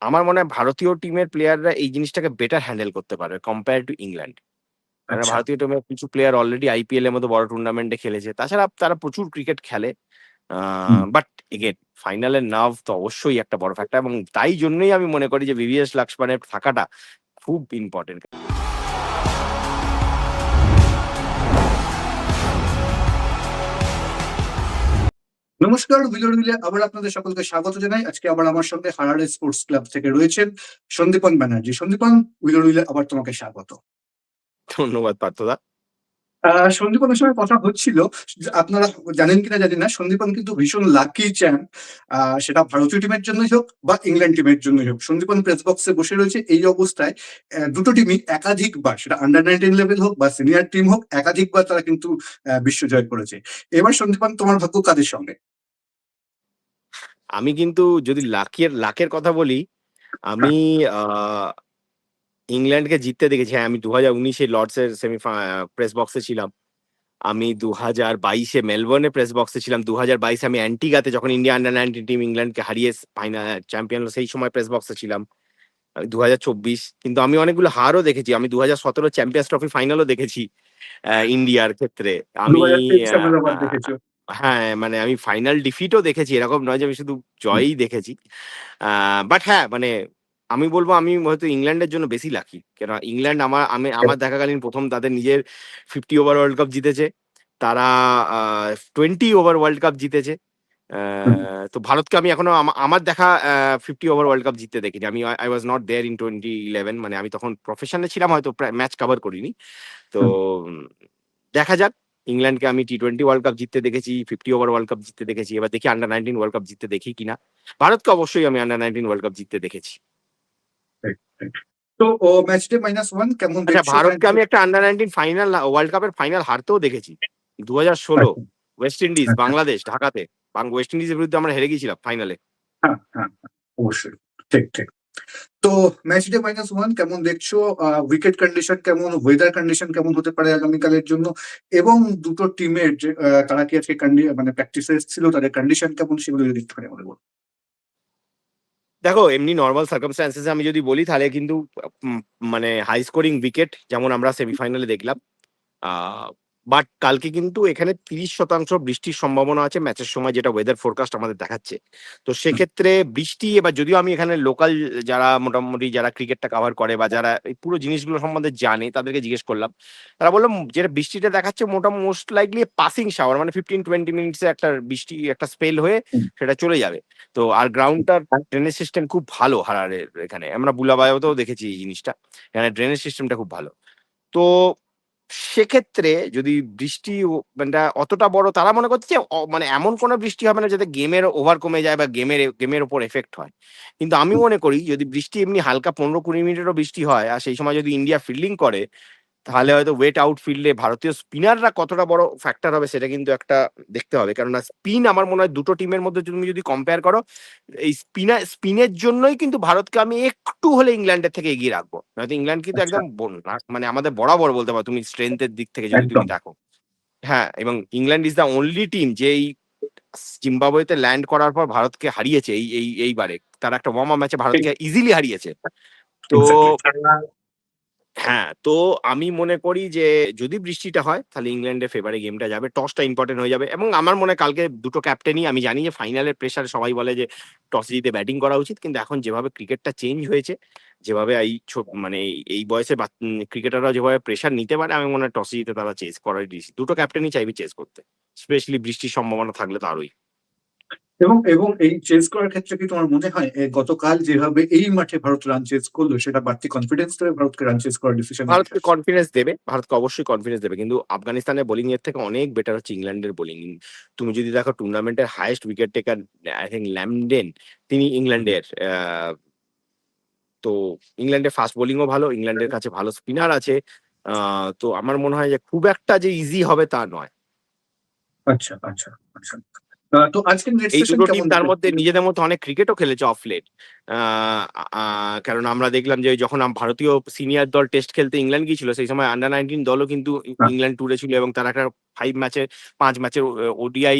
আমার মনে হয় ভারতীয় টিমের প্লেয়াররা এই জিনিসটাকে বেটার হ্যান্ডেল করতে পারবে কম্পেয়ার টু ইংল্যান্ড। কারণ আচ্ছা। ভারতীয় টিমের কিছু প্লেয়ার অলরেডি আইপিএল এর মতো বড় টুর্নামেন্টে খেলেছে। তাছাড়া তারা প্রচুর ক্রিকেট খেলে। বাট এগেন ফাইনালের নার্ভ তো অবশ্যই একটা বড় ফ্যাক্টর এবং তাই জন্যই আমি মনে করি যে ভিভিএস লাক্সমানের থাকাটা খুব ইম্পোর্টেন্ট। নমস্কার উইলো মিলে আবার আপনাদের সকলকে স্বাগত জানাই। আজকে আবার আমার সঙ্গে হারারে স্পোর্টস ক্লাব থেকে রয়েছেন সন্দীপন ব্যানার্জি। সন্দীপন উইলো মিলে আবার তোমাকে স্বাগত। ধন্যবাদ পার্থদা। সন্দীপনের সঙ্গে কথা হচ্ছিল। আপনারা জানেন কিনা জানি না, সন্দীপন কিন্তু ভীষণ লাকি চ্যাম্প সেটা ভারতীয় টিমের জন্যই হোক বা ইংল্যান্ড টিমের জন্যই হোক। সন্দীপন প্রেস বক্সে বসে রয়েছে এই অবস্থায়। দুটো টিমই একাধিকবার, সেটা আন্ডার নাইনটিন লেভেল হোক বা সিনিয়র টিম হোক, একাধিকবার তারা কিন্তু বিশ্ব জয় করেছে। এবার সন্দীপন, তোমার ভাগ্য কাদের সঙ্গে? আমি কিন্তু যদি লাকের লাকের কথা বলি, আমি ইংল্যান্ডকে জিততে দেখেছি। হ্যাঁ, আমি ২০১৯ এ লর্ডসের সেমি প্রেস বক্সে ছিলাম। আমি ২০২২ বাইশে মেলবোর্নে প্রেস বক্সে ছিলাম। ২০২২ বাইশে আমি অ্যান্টিগাতে যখন ইন্ডিয়া আন্ডার 19 টিম ইংল্যান্ডকে হারিয়ে ফাইনাল চ্যাম্পিয়ন সেই সময় প্রেস বক্সে ছিলাম। আ ২০২৪ কিন্তু আমি অনেকগুলো হারও দেখেছি। আমি ২০১৭ চ্যাম্পিয়ন্স ট্রফি ফাইনালও দেখেছি ইন্ডিয়ার ক্ষেত্রে। আমি ২০২৩ আ সালের আবার দেখেছ হ্যাঁ, মানে আমি ফাইনাল ডিফিটও দেখেছি। এরকম নয় যে আমি শুধু জয়ই দেখেছি। বাট হ্যাঁ, মানে আমি বলব আমি হয়তো ইংল্যান্ডের জন্য বেশি লাকি। কেন ইংল্যান্ড আমার আমি আমার দেখাকালীন প্রথম তাদের নিজের 50 ওভার ওয়ার্ল্ড কাপ জিতেছে। তারা টোয়েন্টি ওভার ওয়ার্ল্ড কাপ জিতেছে। তো ভারতকে আমি এখনও আমার দেখা 50 ওভার ওয়ার্ল্ড কাপ জিততে দেখিনি। আমি I was not there in 2011 মানে আমি তখন প্রফেশনে ছিলাম হয়তো প্রায় ম্যাচ কভার করিনি। তো দেখা যাক ইংল্যান্ডকে আমি টি-20 ওয়ার্ল্ড কাপ জিততে দেখেছি, 50 ওভার ওয়ার্ল্ড কাপ জিততে দেখেছি। এবার দেখি আন্ডার 19 ওয়ার্ল্ড কাপ জিততে দেখি কিনা। ভারতকে অবশ্যই আমি আন্ডার 19 ওয়ার্ল্ড কাপ জিততে দেখেছি। তো ও ম্যাচ ডে মাইনাস ওয়ান কেমন আচ্ছা ভারতকে আমি একটা আন্ডার 19 ফাইনাল ওয়ার্ল্ড কাপের ফাইনাল হারতেও দেখেছি। 2016 আচ্ছা, ওয়েস্ট ইন্ডিজ, আচ্ছা। বাংলাদেশ, ঢাকাতে। ওয়েস্ট ইন্ডিজের বিরুদ্ধে আমরা হেরে গিয়েছিলাম ফাইনালে। হ্যাঁ, হ্যাঁ, হ্যাঁ, অবশ্যই। ঠিক ঠিক। তো ম্যাচ ডে মাইনাস ওয়ান কেমন দেখছ? উইকেট কন্ডিশন কেমন? ওয়েদার কন্ডিশন কেমন হতে পারে আগামীকালের জন্য? এবং দুটো টিমের যে তারা কি আজকে মানে প্র্যাকটিস ছিল তাদের কন্ডিশন কেমন সেগুলো যদি একটুখানি আমাদের বলো। দেখো, এমনি নর্মাল সার্কামস্ট্যান্সেস আমি যদি বলি, তাহলে কিন্তু মানে হাই স্কোরিং উইকেট যেমন আমরা সেমিফাইনালে দেখলাম বাট কালকে কিন্তু এখানে তিরিশ শতাংশ বৃষ্টির সম্ভাবনা আছে ম্যাচের সময় যেটা ওয়েদার ফোরকাস্ট আমাদের দেখাচ্ছে। তো সেক্ষেত্রে বৃষ্টি এবার যদিও আমি এখানে লোকাল যারা মোটামুটি যারা ক্রিকেটটা কাভার করে বা যারা এই পুরো জিনিসগুলো সম্বন্ধে জানে তাদেরকে জিজ্ঞেস করলাম। তারা বললাম যেটা বৃষ্টিটা দেখাচ্ছে মোটামুটি মোস্ট লাইকলি পাসিং শাওয়ার মানে ফিফটিন টোয়েন্টি মিনিটসে একটা বৃষ্টি একটা স্পেল হয়ে সেটা চলে যাবে। তো আর গ্রাউন্ডটার ড্রেনেজ সিস্টেম খুব ভালো হারারের এখানে। আমরা বুলাবায়তেও দেখেছি এই জিনিসটা। এখানে ড্রেনেজ সিস্টেমটা খুব ভালো। তো সেক্ষেত্রে যদি বৃষ্টি মানে অতটা বড় তারা মনে করছে যে অ- মানে এমন কোনো বৃষ্টি হবে না যাতে গেমের ওভার কমে যায় বা গেমের গেমের ওপর এফেক্ট হয়। কিন্তু আমি মনে করি যদি বৃষ্টি এমনি হালকা পনেরো কুড়ি মিনিটেরও বৃষ্টি হয় আর সেই সময় যদি ইন্ডিয়া ফিল্ডিং করে তাহলে হয়তো ওয়েট আউট ফিল্ডে ভারতীয় স্পিনাররা কতটা বড় ফ্যাক্টর হবে সেটা কিন্তু একটা দেখতে হবে। কেননা স্পিন আমার মনে হয় দুটো টিমের মধ্যে তুমি যদি কম্পেয়ার করো এই স্পিনার স্পিনের জন্যই কিন্তু ভারতকে আমি একটু হলে ইংল্যান্ডের থেকে এগিয়ে রাখব। নয়তো ইংল্যান্ড কিন্তু আচ্ছা। একদম মানে আমাদের বরাবর বলতে পারো তুমি স্ট্রেংথের দিক থেকে যদি তুমি দেখো। হ্যাঁ এবং England is the only team যে এই জিম্বাবুয়েতে ল্যান্ড করার পর ভারতকে হারিয়েছে এই এই এইবারে। তারা একটা ওয়ার্ম আপ ম্যাচে ভারতকে ইজিলি হারিয়েছে। তো. হ্যাঁ, তো আমি মনে করি যে যদি বৃষ্টিটা হয় তাহলে ইংল্যান্ডের ফেভারে গেমটা যাবে। টসটা ইম্পোর্টেন্ট হয়ে যাবে এবং আমার মনে কালকে দুটো ক্যাপ্টেনই আমি জানি যে ফাইনালের প্রেশারে সবাই বলে যে টস জিতে ব্যাটিং করা উচিত। কিন্তু এখন যেভাবে ক্রিকেটটা চেঞ্জ হয়েছে, যেভাবে এই ছো মানে এই বয়সে ক্রিকেটাররা যেভাবে প্রেশার নিতে পারে আমি মনে হয় টসে জিতে তারা চেস করাই ডিসি দুটো ক্যাপ্টেনই চাইবে চেস করতে। স্পেশালি বৃষ্টির সম্ভাবনা থাকলে তো আরোই। এবং এবং এই চেস করার ক্ষেত্রে কি তোমার মনে হয় গতকাল যেভাবে এই মাঠে ভারত রান চেস করল সেটা বাড়তি কনফিডেন্স দেবে ভারতকে রান চেস করার ডিসিশন ভারতকে কনফিডেন্স দেবে। ভারতকে অবশ্যই কনফিডেন্স দেবে। কিন্তু আফগানিস্তানের বোলিং এর থেকে অনেক বেটার হচ্ছে ইংল্যান্ডের বোলিং। তুমি যদি দেখো টুর্নামেন্টের highest wicket taker I think Lambden তিনি ইংল্যান্ডের তো ইংল্যান্ডের ফাস্ট বোলিংও ভালো। ইংল্যান্ডের কাছে ভালো স্পিনার আছে। তো আমার মনে হয় যে খুব একটা যে ইজি হবে তা নয়। আচ্ছা আচ্ছা আচ্ছা তো আজকে এই দুটো টিম তার মধ্যে নিজেদের মধ্যে অনেক ক্রিকেটও খেলেছে অফ লেট। কারণ আমরা দেখলাম যে যখন ভারতীয় সিনিয়র দল টেস্ট খেলতে ইংল্যান্ড গিয়েছিল সেই সময় আন্ডার 19 দলও কিন্তু। ইংল্যান্ড ট্যুরে ছিল এবং তারা একটা 5 ম্যাচের 5 ম্যাচের ওডিআই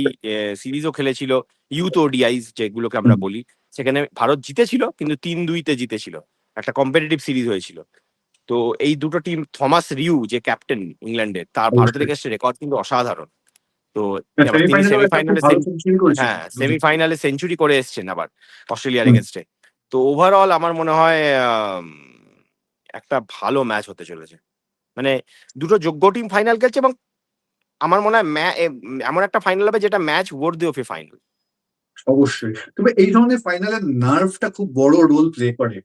সিরিজও খেলেছিল। ইউথ ওডিআইস যেগুলোকে আমরা বলি। সেখানে ভারত জিতেছিল কিন্তু তিন দুইতে জিতেছিল একটা কম্পিটিটিভ সিরিজ হয়েছিল তো এই দুটো টিম থমাস রিউ যে ক্যাপ্টেন ইংল্যান্ডের তার ভারতের। এগেস্টে রেকর্ড কিন্তু অসাধারণ তো তিনি সেমিফাইনালে হ্যাঁ সেমিফাইনালে সেঞ্চুরি করে এসছেন আবার অস্ট্রেলিয়ার। এগেনস্টে তো ওভারঅল আমার মনে হয় একটা ভালো ম্যাচ হতে চলেছে। মানে দুটো যোগ্য টিম ফাইনাল খেলছে এবং আমার মনে হয় এমন একটা ফাইনাল হবে যেটা match worthy of a final অবশ্যই। তবে এই ধরনের ফাইনালের নার্ভটা খুব বড় রোল প্লে করে।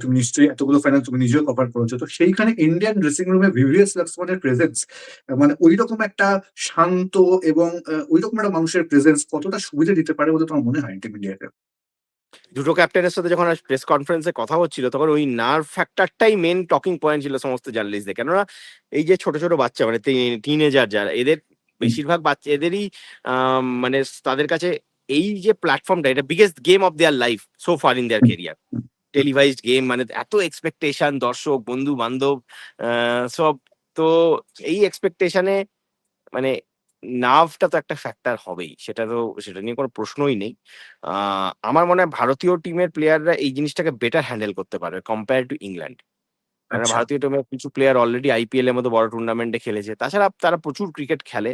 তুমি নিশ্চয়ই এতগুলো ফাইনাল তুমি নিজেও কভার করেছ। তো সেইখানে ইন্ডিয়ান ড্রেসিং রুমে ভিভিএস লক্সমানের প্রেজেন্স মানে ওই রকম একটা শান্ত এবং ওই রকম একটা মানুষের প্রেজেন্স কতটা সুবিধা দিতে পারে বলে তোমার মনে হয় টিম ইন্ডিয়াকে দুটো ক্যাপ্টেনের সাথে যখন প্রেস কনফারেন্সে কথা হচ্ছিল তখন ওই নার্ভ ফ্যাক্টরটাই মেন টকিং পয়েন্ট ছিল সমস্ত জার্নালিস্টদের কেননা এই যে ছোট ছোট বাচ্চা মানে টিনেজার যারা এদের বেশিরভাগ বাচ্চা এদেরই মানে তাদের কাছে এই যে প্ল্যাটফর্মটা এটা biggest game of their life so far in their career televised game মানে এত এক্সপেকটেশন দর্শক বন্ধু বান্ধব সব। তো এই এক্সপেকটেশনে মানে নার্ভটা তো একটা ফ্যাক্টর হবেই সেটা তো সেটা নিয়ে কোনো প্রশ্নই নেই। আমার মনে হয় ভারতীয় টিমের প্লেয়াররা এই জিনিসটাকে বেটার হ্যান্ডেল করতে পারবে কম্পেয়ার টু ইংল্যান্ড কারণ ভারতীয় টিমের কিছু প্লেয়ার অলরেডি আইপিএল এর মতো বড় টুর্নামেন্টে খেলেছে তাছাড়া তারা প্রচুর ক্রিকেট খেলে।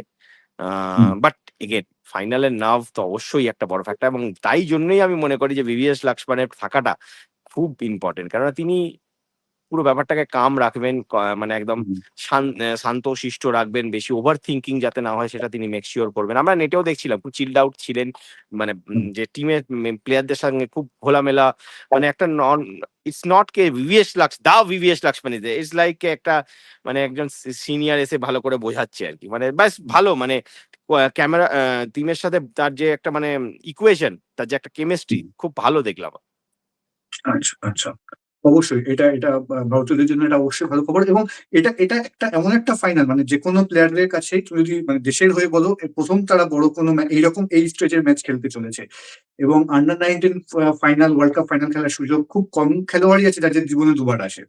বাট এগেন ফাইনালের নার্ভ তো অবশ্যই একটা বড় ফ্যাক্টর এবং তাই জন্যই আমি মনে করি যে বিভিএস লাক্সমানের থাকাটা খুব ইম্পর্টেন্ট কেননা তিনি পুরো ব্যাপারটাকে কাম রাখবেন মানে একদম। শান্ত শিষ্ট রাখবেন বেশি ওভার থিঙ্কিং যাতে না হয় সেটা তিনি মেক শিওর করবেন। আমরা নেটেও দেখছিলাম খুব চিল্ড আউট ছিলেন মানে যে টিমের প্লেয়ারদের সঙ্গে খুব খোলামেলা মানে একটা নন ইটস নট কে ভিভিএস লাক্স দা ভিভিএস লাক্সমানি ইটস লাইক একটা মানে একজন সিনিয়র এসে ভালো করে বোঝাচ্ছে আর কি। মানে ব্যাস ভালো মানে ক্যামেরা টিমের সাথে তার যে একটা মানে ইকুয়েশন তার যে একটা কেমিস্ট্রি খুব ভালো দেখলাম। আচ্ছা আচ্ছা। অবশ্যই, এটা এটা ভারতীয়দের জন্য এটা অবশ্যই ভালো খবর এবং এটা এটা একটা এমন একটা ফাইনাল মানে যে কোনো প্লেয়ারদের কাছে তুমি যদি মানে দেশের হয়ে বলো প্রথম তারা বড় কোনো এইরকম এই স্টেজের ম্যাচ খেলতে চলেছে। এবং under nineteen final world cup final খেলার সুযোগ খুব কম খেলোয়াড়ই আছে যাদের জীবনে দুবার আসে।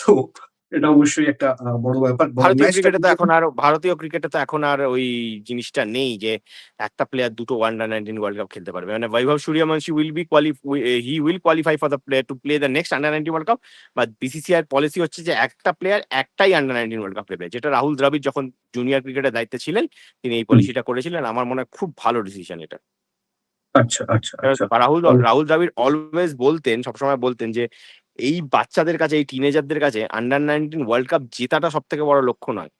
তো এটা অবশ্যই একটা বড় ব্যাপার। ভারতীয় ক্রিকেটে তো এখন আর ভারতীয় ক্রিকেটে তো এখন আর ওই জিনিসটা নেই যে একটা প্লেয়ার দুটো আন্ডার নাইনটিন ওয়ার্ল্ড কাপ খেলতে পারবে। মানে Vaibhav Suryavanshi will be কোয়ালি he will qualify for the player to play the next under nineteen world cup বা বিসিসিআই পলিসি হচ্ছে যে একটা প্লেয়ার একটাই আন্ডার নাইনটিন ওয়ার্ল্ড কাপ খেলবে। যেটা রাহুল দ্রাবিড় যখন জুনিয়র ক্রিকেটের দায়িত্বে ছিলেন তিনি এই পলিসিটা করেছিলেন। আমার মনে হয় খুব ভালো ডিসিশন এটা। আচ্ছা আচ্ছা আচ্ছা। রাহুল রাহুল দ্রাবিড় অলওয়েজ বলতেন সবসময় বলতেন যে এই বাচ্চাদের কাছে এই টিনেজারদের কাছে আন্ডার নাইনটিন ওয়ার্ল্ড কাপ জেতাটা সব থেকে বড় লক্ষ্য নয়।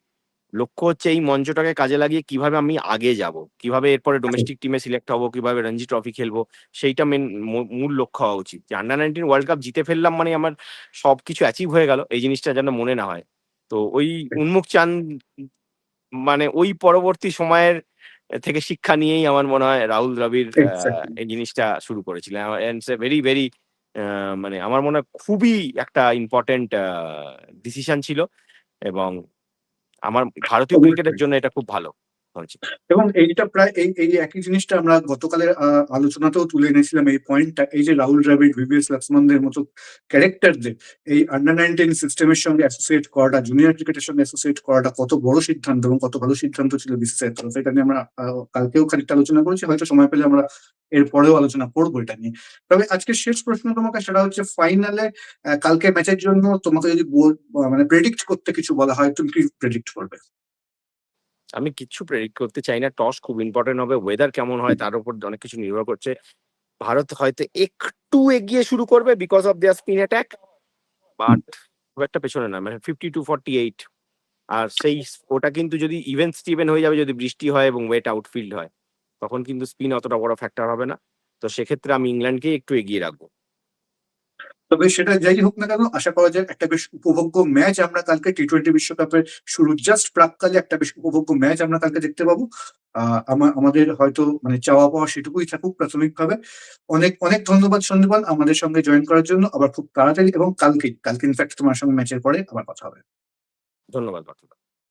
লক্ষ্য হচ্ছে এই মঞ্চটাকে কাজে লাগিয়ে কীভাবে আমি আগে যাব কীভাবে এরপরে ডোমেস্টিক টিমে সিলেক্ট হব কীভাবে রঞ্জি ট্রফি খেলব সেইটা মেন মূল লক্ষ্য হওয়া উচিত। যে আন্ডার নাইনটিন ওয়ার্ল্ড কাপ জিতে ফেললাম মানে আমার সবকিছু অ্যাচিভ হয়ে গেল এই জিনিসটা যেন মনে না হয়। তো ওই উন্মুখ চান মানে ওই পরবর্তী সময়ের থেকে শিক্ষা নিয়েই আমার মনে হয় রাহুল দ্রাবিড় এই জিনিসটা শুরু করেছিলেন। ভেরি ভেরি মানে আমার মনে হয় খুবই একটা ইম্পর্টেন্ট ডিসিশন ছিল এবং আমার ভারতীয়। ক্রিকেটের জন্য এটা খুব ভালো এবং এইটা প্রায় এই এই একই জিনিসটা আমরা গতকালের আলোচনাতেও তুলে এনেছিলাম এই পয়েন্টটা। এই যে রাহুল দ্রাবিড় ভিভিএস লক্ষ্মণদের মতো ক্যারেক্টারদের, এই আন্ডার নাইনটিন সিস্টেমের সঙ্গে অ্যাসোসিয়েট করাটা জুনিয়র ক্রিকেটের সঙ্গে অ্যাসোসিয়েট করাটা কত বড় সিদ্ধান্ত এবং কত ভালো সিদ্ধান্ত ছিল বিসিসিআই তরফে এটা নিয়ে আমরা কালকেও খানিকটা আলোচনা করেছি, হয়তো সময় পেলে আমরা এর পরেও আলোচনা করব এটা নিয়ে। তবে আজকে শেষ প্রশ্ন তোমাকে, সেটা হচ্ছে ফাইনালে কালকে ম্যাচের জন্য তোমাকে যদি মানে প্রেডিক্ট করতে কিছু বলা হয়, তুমি কি প্রেডিক্ট করবে? আমি কিচ্ছু প্রেডিক্ট করতে চাই না। টস খুব ইম্পর্টেন্ট হবে। ওয়েদার কেমন হয় তার উপর অনেক কিছু নির্ভর করছে। ভারত হয়তো একটু এগিয়ে শুরু করবে because of their spin attack but খুব একটা পেছনে না। মানে ফিফটি টু ফর্টি এইট আর সেই ওটা কিন্তু যদি ইভেন স্টিভেন হয়ে যাবে যদি বৃষ্টি হয় এবং ওয়েট আউটফিল্ড হয় তখন কিন্তু স্পিন অতটা বড় ফ্যাক্টর হবে না। তো সেক্ষেত্রে আমি ইংল্যান্ডকে একটু এগিয়ে রাখব। তবে সেটা যাই হোক না কেন, আশা করা যায় একটা বেশ উপভোগ্য ম্যাচ আমরা কালকে টি টোয়েন্টি বিশ্বকাপের শুরু জাস্ট প্রাককালে একটা বেশ উপভোগ্য ম্যাচ আমরা কালকে দেখতে পাবো। আহ আমাদের হয়তো মানে চাওয়া পাওয়া সেটুকুই থাকুক প্রাথমিক ভাবে অনেক অনেক ধন্যবাদ সন্দীপন আমাদের সঙ্গে জয়েন করার জন্য। আবার খুব তাড়াতাড়ি এবং কালকে কালকে ইনফ্যাক্ট তোমার সঙ্গে ম্যাচের পরে আবার কথা হবে। ধন্যবাদ।